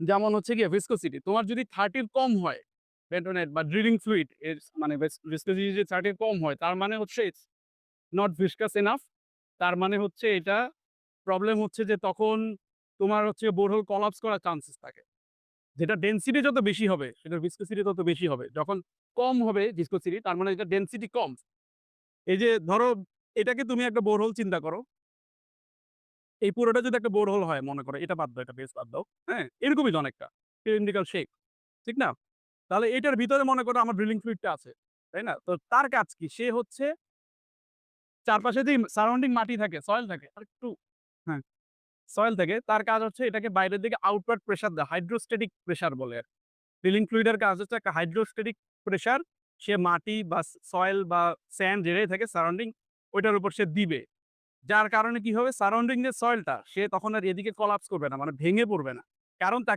যেমন হচ্ছে গিয়ে ভিসকোসিটি তোমার যদি থার্টির কম হয়, বেন্টোনেট বা ড্রিলিং ফ্লুইড এর মানে ভিসকোসিটি যদি থার্টির কম হয়, তার মানে হচ্ছে ইটস নট ভিসকাস এনাফ তার মানে হচ্ছে এটা প্রবলেম হচ্ছে যে তখন তোমার হচ্ছে বোরহোল কলাপস করার চান্সেস থাকে। যেটা ডেন্সিটি যত বেশি হবে, সেটার ভিসকোসিটি তত বেশি হবে। যখন কম হবে ভিসকোসিটি তার মানে এটা ডেন্সিটি কম। এই যে ধরো, এটাকে তুমি একটা বোরহোল চিন্তা করো এই পুরোটা যদি একটা বোরহোল হয় মনে করো, এটা বাদ দাও, এটা বেশ বাদ দাও হ্যাঁ? এরকমই অনেকটা সিলিন্ড্রিক্যাল শেপ ঠিক না? তাহলে এটার ভিতরে মনে করো আমার ড্রিলিং ফ্লুইডটা আছে, তাই না? তো তার কাজ কি? সে হচ্ছে চারপাশে যে সারাউন্ডিং মাটি থাকে সয়েল থাকে, আর একটু হ্যাঁ সয়েল থাকে, তার কাজ হচ্ছে এটাকে বাইরের দিকে আউটওয়ার্ড প্রেশার দেয় হাইড্রোস্ট্যাটিক প্রেশার বলে ড্রিলিং ফ্লুইডের কাজ হচ্ছে একটা হাইড্রোস্ট্যাটিক প্রেশার সে মাটি বা সয়েল বা স্যান্ড যেটাই থাকে সারাউন্ডিং ওইটার উপর সে দিবে। যার কারণে কি হবে? সারাউন্ডিং যে সয়েলটা সে তখন আর এদিকে কলাপস করবে না মানে ভেঙে পড়বে না। কারণ তাকে